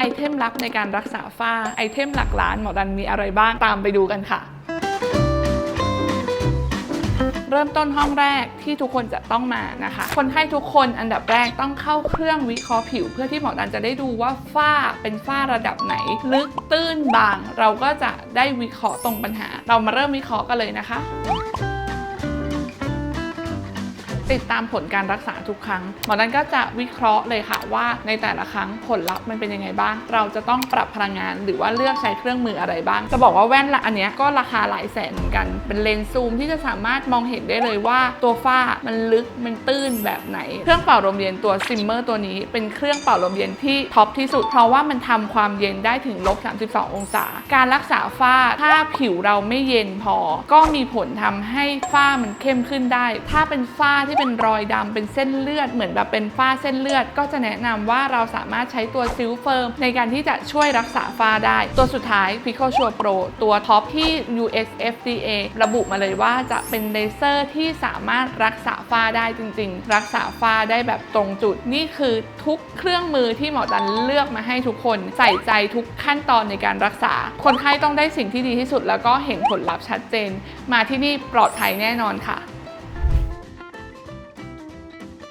ไอเทมลับในการรักษาฝ้า ไอเทมหลักล้านหมอดันมีอะไรบ้างตามไปดูกันค่ะเริ่มต้นห้องแรกที่ทุกคนจะต้องมานะคะ คนไข้ทุกคนอันดับแรกต้องเข้าเครื่องวิเคราะห์ผิว เพื่อที่หมอดันจะได้ดูว่าฝ้าเป็นฝ้าระดับไหน ลึกตื้นบาง เราก็จะได้วิเคราะห์ตรงปัญหา เรามาเริ่มวิเคราะห์กันเลยนะคะ ติดตามผลการรักษาทุกครั้ง หมอนั้นก็จะวิเคราะห์เลยค่ะว่าในแต่ละครั้งผลลัพธ์มันเป็นยังไงบ้าง เราจะต้องปรับพลังงานหรือว่าเลือกใช้เครื่องมืออะไรบ้าง จะบอกว่าแว่นละอันเนี้ยก็ราคาหลายแสนเหมือนกัน เป็นเลนส์ซูมที่จะสามารถมองเห็นได้เลยว่าตัวฝ้ามันลึกมันตื้นแบบไหน เครื่องเป่าลมเย็นตัวซิมเมอร์ตัวนี้ เป็นเครื่องเป่าลมเย็นที่ท็อปที่สุด เพราะว่ามันทำความเย็นได้ถึงลบ32 องศา การรักษาฝ้าถ้าผิวเราไม่เย็นพอ ก็มีผลทำให้ฝ้ามันเข้มขึ้นได้ ถ้าเป็นฝ้าที่เป็นรอยดำเป็นเส้นเลือด เหมือนแบบเป็นฝ้าเส้นเลือด ก็จะแนะนำว่าเราสามารถใช้ตัวซิลเฟิร์มในการที่จะช่วยรักษาฝ้าได้ ตัวสุดท้าย Pico Sure Pro ตัวท็อปที่ US FDA ระบุมาเลยว่าจะเป็นเลเซอร์ที่สามารถรักษาฝ้าได้จริง ๆ รักษาฝ้าได้แบบตรงจุดนี่คือทุกเครื่องมือที่หมอดันเลือกมาให้ทุกคนใส่ใจทุกขั้นตอนในการรักษา คนไข้ต้องได้สิ่งที่ดีที่สุด แล้วก็เห็นผลลัพธ์ชัดเจน มาที่นี่ปลอดภัยแน่นอนค่ะ